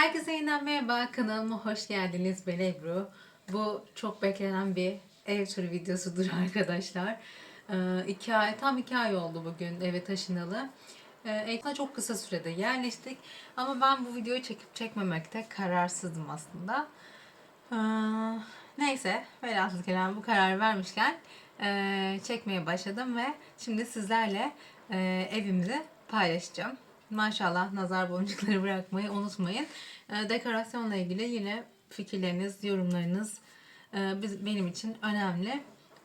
Herkese yeniden merhaba. Kanalıma hoş geldiniz. Ben Ebru. Bu çok beklenen bir ev turu videosudur arkadaşlar. Ee, iki ay, tam iki ay oldu bugün eve taşınalı. Ee, çok kısa sürede yerleştik. Ama ben bu videoyu çekip çekmemekte kararsızdım aslında. Ee, neyse, velhasıl kelam bu karar vermişken e, çekmeye başladım ve şimdi sizlerle e, evimizi paylaşacağım. Maşallah nazar boncukları bırakmayı unutmayın. E, dekorasyonla ilgili yine fikirleriniz, yorumlarınız e, benim için önemli.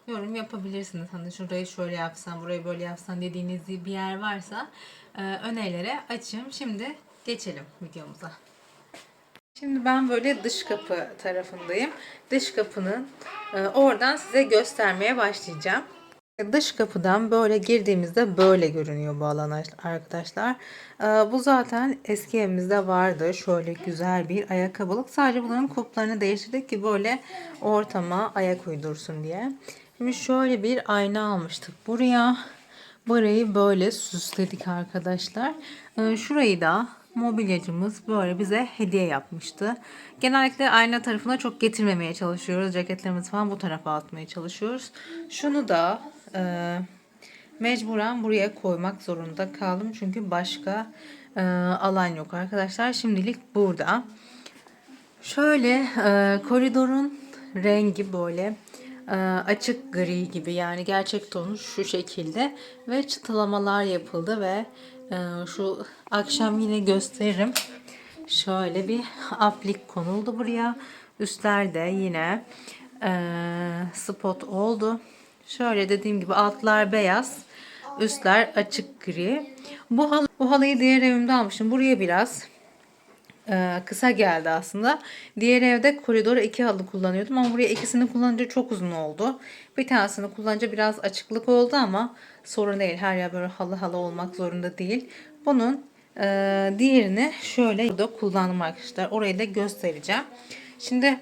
Yorum yapabilirsiniz. Hani şurayı şöyle yapsan, burayı böyle yapsan dediğiniz bir yer varsa e, önerilere açayım. Şimdi geçelim videomuza. Şimdi ben böyle dış kapı tarafındayım. Dış kapının e, oradan size göstermeye başlayacağım. Dış kapıdan böyle girdiğimizde böyle görünüyor bu alan arkadaşlar. E, bu zaten eski evimizde vardı. Şöyle güzel bir ayakkabılık. Sadece bunların kulplarını değiştirdik ki böyle ortama ayak uydursun diye. Şimdi şöyle bir ayna almıştık buraya. Burayı böyle süsledik arkadaşlar. E, şurayı da mobilyacımız böyle bize hediye yapmıştı. Genellikle ayna tarafına çok getirmemeye çalışıyoruz. Ceketlerimizi falan bu tarafa atmaya çalışıyoruz. Şunu da e, mecburen buraya koymak zorunda kaldım. Çünkü başka e, alan yok arkadaşlar. Şimdilik burada. Şöyle e, koridorun rengi böyle e, açık gri gibi yani gerçek tonu şu şekilde ve çıtılamalar yapıldı ve e, şu akşam yine gösteririm. Şöyle bir aplik konuldu buraya. Üstlerde yine e, spot oldu. Şöyle dediğim gibi altlar beyaz, üstler açık gri. Bu, halı, bu halıyı diğer evimde almıştım. Buraya biraz e, kısa geldi aslında. Diğer evde koridora iki halı kullanıyordum ama buraya ikisini kullanınca çok uzun oldu. Bir tanesini kullanınca biraz açıklık oldu ama sorun değil. Her yer böyle halı halı olmak zorunda değil. Bunun e, diğerini şöyle burada kullandım arkadaşlar. Orayı da göstereceğim. Şimdi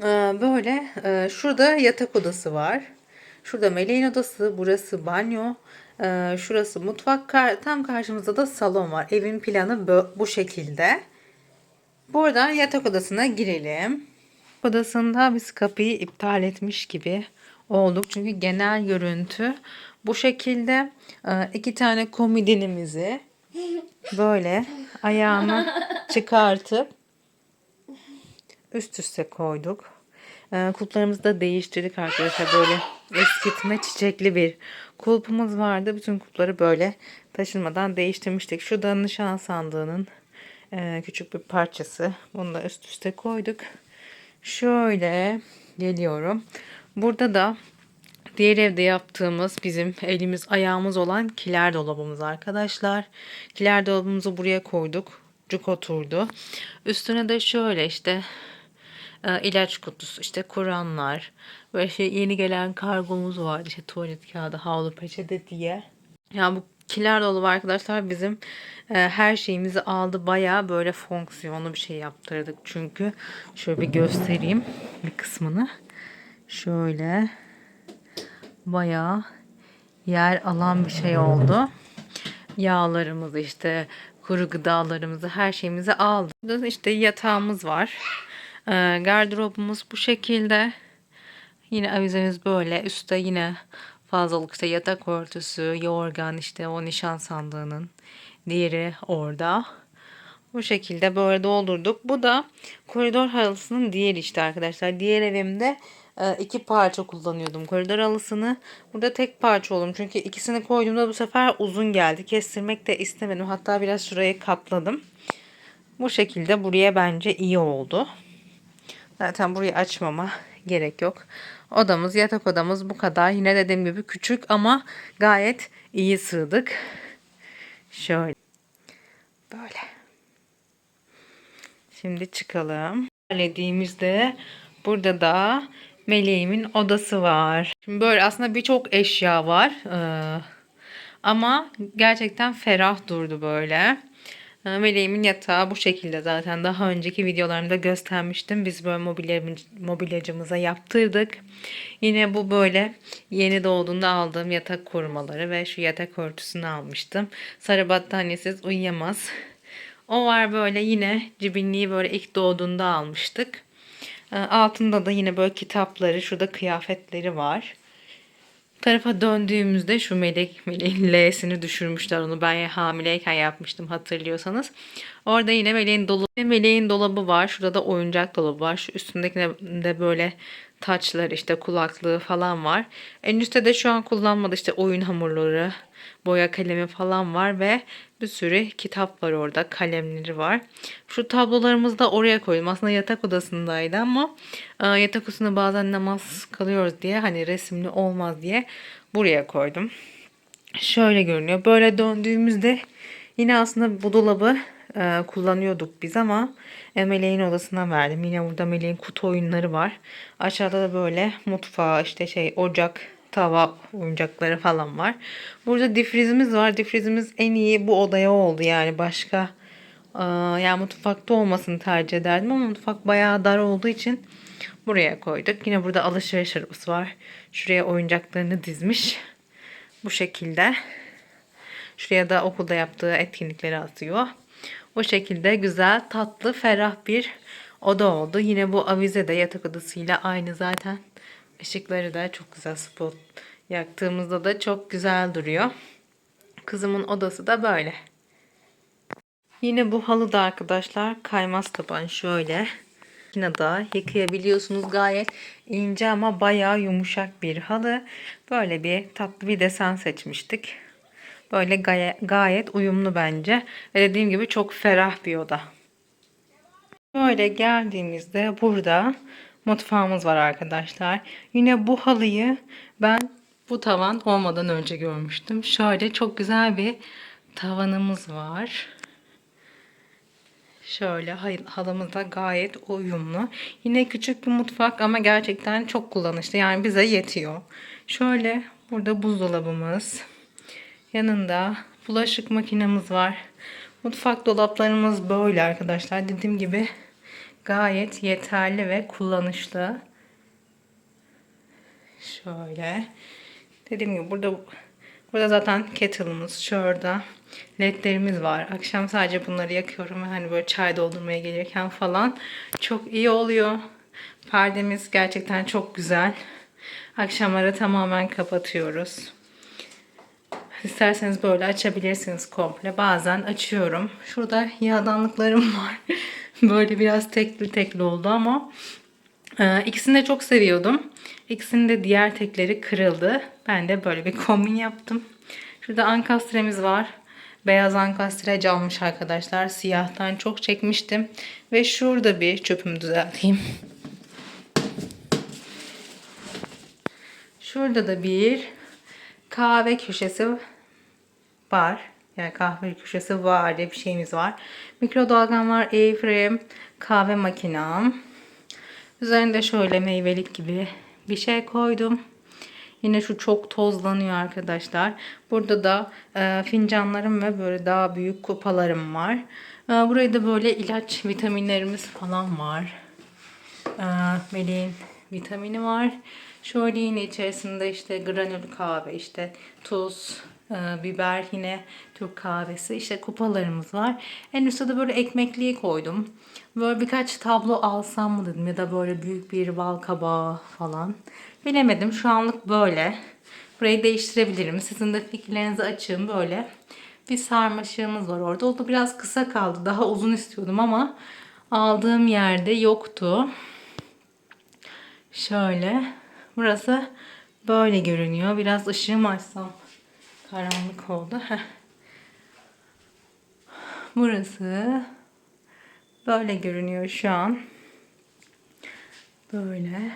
e, böyle e, şurada yatak odası var. Şurada Meleğin odası, burası banyo, e, şurası mutfak. Tam karşımızda da salon var. Evin planı bu şekilde. Buradan yatak odasına girelim. Odasında biz kapıyı iptal etmiş gibi olduk. Çünkü genel görüntü bu şekilde. E, iki tane komodinimizi böyle ayağını çıkartıp üst üste koyduk. E, kulplarımızı da değiştirdik arkadaşlar. Böyle eskitme çiçekli bir kulpumuz vardı. Bütün kulpları böyle taşınmadan değiştirmiştik. Şu da nişan sandığının e, küçük bir parçası. Bunu da üst üste koyduk. Şöyle geliyorum. Burada da diğer evde yaptığımız bizim elimiz ayağımız olan kiler dolabımız arkadaşlar. Kiler dolabımızı buraya koyduk. Cuk oturdu. Üstüne de şöyle işte ilaç kutusu, işte Kur'anlar, böyle şey yeni gelen kargomuz vardı işte tuvalet kağıdı, havlu, peçete diye. Yani bu kiler dolabı arkadaşlar bizim e, her şeyimizi aldı. Baya böyle fonksiyonlu bir şey yaptırdık. Çünkü şöyle bir göstereyim bir kısmını. Şöyle baya yer alan bir şey oldu. Yağlarımızı işte kuru gıdalarımızı her şeyimizi aldı. İşte yatağımız var. E, gardırobumuz bu şekilde. Yine avizemiz böyle. Üstte yine fazlalık işte yatak örtüsü, yorgan işte o nişan sandığının diğeri orada. Bu şekilde böyle doldurduk. Bu da koridor halısının diğeri işte arkadaşlar. Diğer evimde e, iki parça kullanıyordum koridor halısını. Burada tek parça oldum. Çünkü ikisini koyduğumda bu sefer uzun geldi. Kestirmek de istemedim. Hatta biraz şurayı katladım. Bu şekilde buraya bence iyi oldu. Zaten burayı açmama gerek yok. Odamız, yatak odamız bu kadar. Yine dediğim gibi küçük ama gayet iyi sığdık. Şöyle. Böyle. Şimdi çıkalım. Hallettiğimizde burada da Meleğimin odası var. Şimdi böyle aslında birçok eşya var. Ee, ama gerçekten ferah durdu böyle. Meleğimin yatağı bu şekilde zaten daha önceki videolarımda göstermiştim. Biz böyle mobilyacımıza yaptırdık. Yine bu böyle yeni doğduğunda aldığım yatak korumaları ve şu yatak örtüsünü almıştım. Sarı battaniyesiz uyuyamaz. O var böyle yine cibinliği böyle ilk doğduğunda almıştık. Altında da yine böyle kitapları, şurada kıyafetleri var. Tarafa döndüğümüzde şu melek meleğin L'sini düşürmüşler onu ben hamileyken yapmıştım hatırlıyorsanız. Orada yine meleğin dolabı, meleğin dolabı var. Şurada da oyuncak dolabı var. Şu üstündekine de böyle taçlar işte kulaklığı falan var. En üstte de şu an kullanmadı işte oyun hamurları, boya kalemi falan var ve bir sürü kitap var orada. Kalemleri var. Şu tablolarımızı da oraya koydum. Aslında yatak odasındaydı ama e, yatak odasında bazen namaz kalıyoruz diye hani resimli olmaz diye buraya koydum. Şöyle görünüyor. Böyle döndüğümüzde yine aslında bu dolabı e, kullanıyorduk biz ama e, Meleğin odasına verdim. Yine burada Meleğin kutu oyunları var. Aşağıda da böyle mutfağı işte şey ocak, tava oyuncakları falan var. Burada difrizimiz var. Difrizimiz en iyi bu odaya oldu yani başka e, yani mutfakta olmasını tercih ederdim ama mutfak bayağı dar olduğu için buraya koyduk. Yine burada alışveriş arabası var. Şuraya oyuncaklarını dizmiş. Bu şekilde. Şuraya da okulda yaptığı etkinlikleri atıyor. O şekilde güzel, tatlı, ferah bir oda oldu. Yine bu avize de yatak odasıyla aynı zaten. Işıkları da çok güzel spot yaktığımızda da çok güzel duruyor. Kızımın odası da böyle. Yine bu halı da arkadaşlar kaymaz taban şöyle. Yine da yıkayabiliyorsunuz gayet ince ama bayağı yumuşak bir halı. Böyle bir tatlı bir desen seçmiştik. Böyle gayet uyumlu bence. Ve dediğim gibi çok ferah bir oda. Böyle geldiğimizde burada mutfağımız var arkadaşlar. Yine bu halıyı ben bu tavan olmadan önce görmüştüm. Şöyle çok güzel bir tavanımız var. Şöyle halımız da gayet uyumlu. Yine küçük bir mutfak ama gerçekten çok kullanışlı. Yani bize yetiyor. Şöyle burada buzdolabımız. Yanında bulaşık makinemiz var. Mutfak dolaplarımız böyle arkadaşlar. Dediğim gibi gayet yeterli ve kullanışlı. Şöyle. Dediğim gibi burada burada zaten kettle'ımız şurada. ledlerimiz var. Akşam sadece bunları yakıyorum ve hani böyle çay doldurmaya gelirken falan çok iyi oluyor. Perdemiz gerçekten çok güzel. Akşamları tamamen kapatıyoruz. İsterseniz böyle açabilirsiniz komple. Bazen açıyorum. Şurada yağdanlıklarım var. böyle biraz tekli tekli oldu ama e, ikisini de çok seviyordum. İkisinin de diğer tekleri kırıldı. Ben de böyle bir kombin yaptım. Şurada ankastremiz var. Beyaz ankastre calmış arkadaşlar. Siyahtan çok çekmiştim. Ve şurada bir çöpümü düzelteyim. Şurada da bir kahve köşesi var. Yani kahve köşesi var diye bir şeyimiz var. Mikrodalgam var. Airframe, kahve makinam. Üzerinde şöyle meyvelik gibi bir şey koydum. Yine şu çok tozlanıyor arkadaşlar. Burada da e, fincanlarım ve böyle daha büyük kupalarım var. E, buraya da böyle ilaç vitaminlerimiz falan var. E, Meleğin vitamini var. Şöyle yine içerisinde işte granül kahve, işte tuz, e, biber yine Türk kahvesi. işte kupalarımız var. En üstte de böyle ekmekliği koydum. Böyle birkaç tablo alsam mı dedim ya da böyle büyük bir bal kabağı falan. Bilemedim. Şu anlık böyle. Burayı değiştirebilirim. Sizin de fikirlerinizi açın böyle. Bir sarmaşığımız var orada. O da biraz kısa kaldı. Daha uzun istiyordum ama aldığım yerde yoktu. Şöyle. Burası böyle görünüyor. Biraz ışığımı açsam karanlık oldu. Heh. Burası böyle görünüyor şu an. Böyle.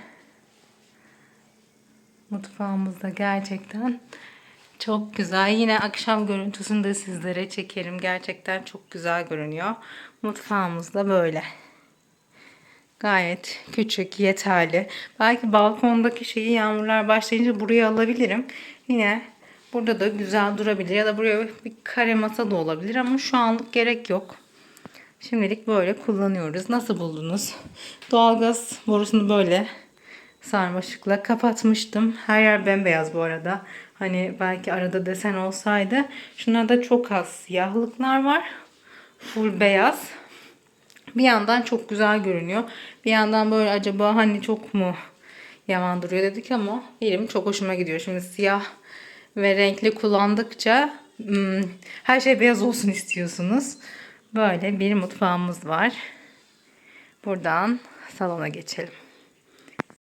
Mutfağımızda gerçekten çok güzel. Yine akşam görüntüsünü de sizlere çekerim. Gerçekten çok güzel görünüyor. Mutfağımız da böyle. Gayet küçük, yeterli. Belki balkondaki şeyi yağmurlar başlayınca buraya alabilirim. Yine burada da güzel durabilir. Ya da buraya bir kare masa da olabilir ama şu anlık gerek yok. Şimdilik böyle kullanıyoruz. Nasıl buldunuz? Doğalgaz borusunu böyle sarmaşıkla kapatmıştım. Her yer bembeyaz bu arada. Hani belki arada desen olsaydı. Şunlarda çok az siyahlıklar var. full beyaz. Bir yandan çok güzel görünüyor. Bir yandan böyle acaba hani çok mu yaman duruyor dedik ama benim çok hoşuma gidiyor. Şimdi siyah ve renkli kullandıkça hmm, her şey beyaz olsun istiyorsunuz. Böyle bir mutfağımız var. Buradan salona geçelim.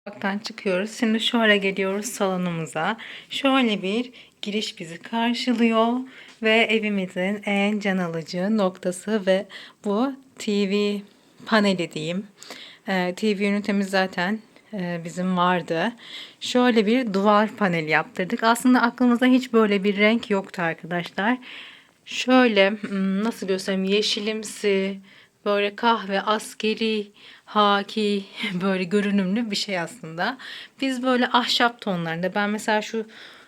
Mutfaktan çıkıyoruz. Şimdi şöyle geliyoruz salonumuza. Şöyle bir giriş bizi karşılıyor ve evimizin en can alıcı noktası ve bu TV paneli diyeyim. Ee, TV ünitemiz zaten bizim vardı. Şöyle bir duvar paneli yaptırdık. Aslında aklımızda hiç böyle bir renk yoktu arkadaşlar. Şöyle hmm, nasıl göstereyim yeşilimsi böyle kahve askeri haki böyle görünümlü bir şey aslında. Biz böyle ahşap tonlarında ben mesela şu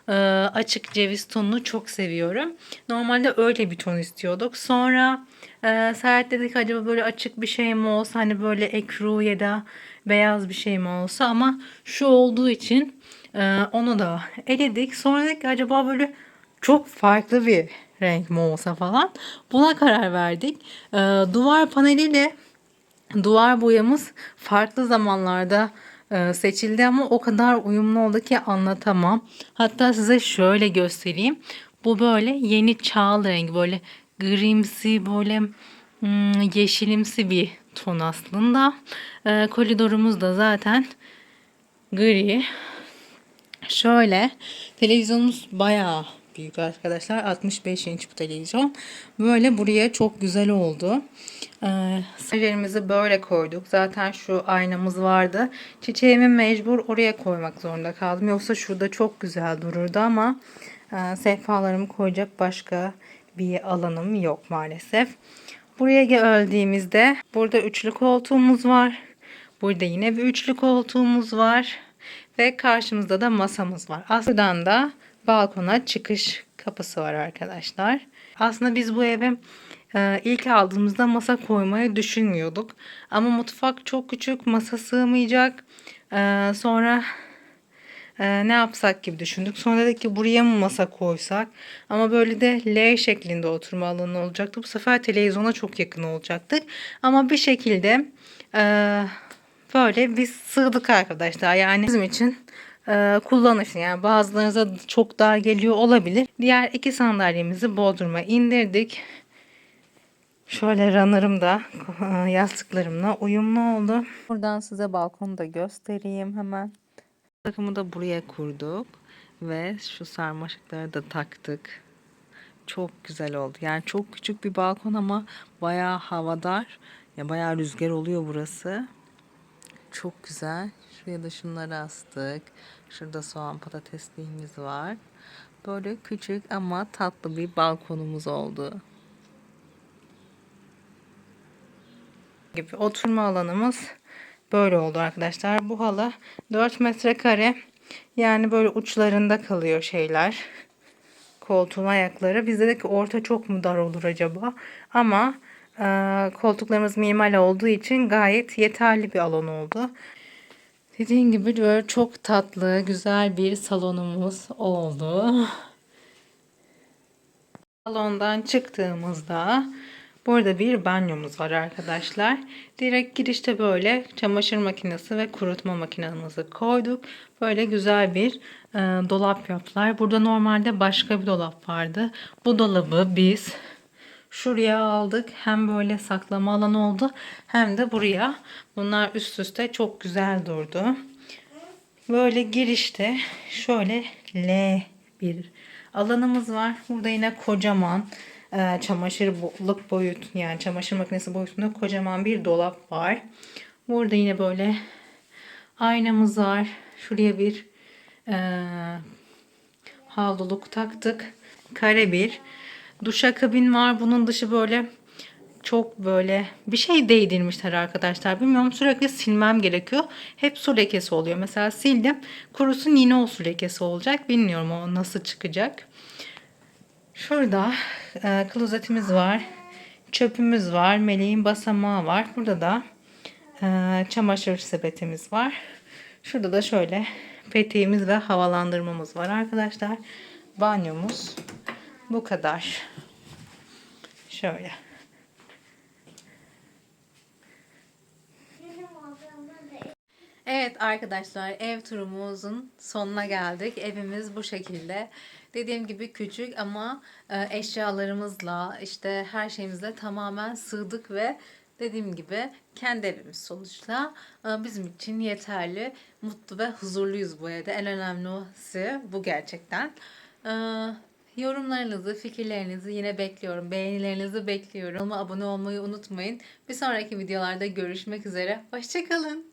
e, açık ceviz tonunu çok seviyorum. Normalde öyle bir ton istiyorduk. Sonra e, Serhat dedik acaba böyle açık bir şey mi olsa hani böyle ekru ya da beyaz bir şey mi olsa ama şu olduğu için e, onu da eledik. Sonra dedik acaba böyle çok farklı bir renk mi olsa falan. Buna karar verdik. E, duvar paneliyle duvar boyamız farklı zamanlarda e, seçildi ama o kadar uyumlu oldu ki anlatamam. Hatta size şöyle göstereyim. Bu böyle yeni çağ rengi böyle grimsi böyle hmm, yeşilimsi bir ton aslında. E, koridorumuz da zaten gri. Şöyle televizyonumuz bayağı büyük arkadaşlar. 65 inç bu televizyon. Böyle buraya çok güzel oldu. Ee, böyle koyduk. Zaten şu aynamız vardı. Çiçeğimi mecbur oraya koymak zorunda kaldım. Yoksa şurada çok güzel dururdu ama e, sehpalarımı koyacak başka bir alanım yok maalesef. Buraya geldiğimizde burada üçlü koltuğumuz var. Burada yine bir üçlü koltuğumuz var. Ve karşımızda da masamız var. Aslında da balkona çıkış kapısı var arkadaşlar. Aslında biz bu eve e, ilk aldığımızda masa koymayı düşünmüyorduk. Ama mutfak çok küçük, masa sığmayacak. E, sonra e, ne yapsak gibi düşündük. Sonra dedik ki buraya mı masa koysak? Ama böyle de L şeklinde oturma alanı olacaktı. Bu sefer televizyona çok yakın olacaktık. Ama bir şekilde böyle biz sığdık arkadaşlar. Yani bizim için e, kullanışlı. Yani bazılarınıza çok dar geliyor olabilir. Diğer iki sandalyemizi Bodrum'a indirdik. Şöyle runner'ım da e, yastıklarımla uyumlu oldu. Buradan size balkonu da göstereyim hemen. Takımı da buraya kurduk. Ve şu sarmaşıkları da taktık. Çok güzel oldu. Yani çok küçük bir balkon ama bayağı havadar. Ya bayağı rüzgar oluyor burası. Çok güzel. Şuraya da şunları astık. Şurada soğan patatesliğimiz var. Böyle küçük ama tatlı bir balkonumuz oldu. Gibi oturma alanımız böyle oldu arkadaşlar. Bu halı 4 metrekare. Yani böyle uçlarında kalıyor şeyler. Koltuğun ayakları. Biz dedik ki orta çok mu dar olur acaba? Ama e, koltuklarımız minimal olduğu için gayet yeterli bir alan oldu. Dediğim gibi böyle çok tatlı, güzel bir salonumuz oldu. Salondan çıktığımızda burada bir banyomuz var arkadaşlar. Direkt girişte böyle çamaşır makinesi ve kurutma makinemizi koyduk. Böyle güzel bir e, dolap yaptılar. Burada normalde başka bir dolap vardı. Bu dolabı biz şuraya aldık. Hem böyle saklama alanı oldu hem de buraya. Bunlar üst üste çok güzel durdu. Böyle girişte şöyle L bir alanımız var. Burada yine kocaman çamaşırlık boyut yani çamaşır makinesi boyutunda kocaman bir dolap var. Burada yine böyle aynamız var. Şuraya bir e, havluluk taktık. Kare bir Duşakabin var. Bunun dışı böyle çok böyle bir şey değdirmişler arkadaşlar. Bilmiyorum sürekli silmem gerekiyor. Hep su lekesi oluyor. Mesela sildim. Kurusun yine o su lekesi olacak. Bilmiyorum o nasıl çıkacak. Şurada e, klozetimiz var. Çöpümüz var. Meleğin basamağı var. Burada da e, çamaşır sepetimiz var. Şurada da şöyle peteğimiz ve havalandırmamız var arkadaşlar. Banyomuz bu kadar. Şöyle. Evet arkadaşlar ev turumuzun sonuna geldik. Evimiz bu şekilde. Dediğim gibi küçük ama e, eşyalarımızla işte her şeyimizle tamamen sığdık ve dediğim gibi kendi evimiz sonuçta e, bizim için yeterli. Mutlu ve huzurluyuz bu evde. En önemlisi bu gerçekten. E, Yorumlarınızı, fikirlerinizi yine bekliyorum. Beğenilerinizi bekliyorum. Kanalıma abone olmayı unutmayın. Bir sonraki videolarda görüşmek üzere. Hoşçakalın.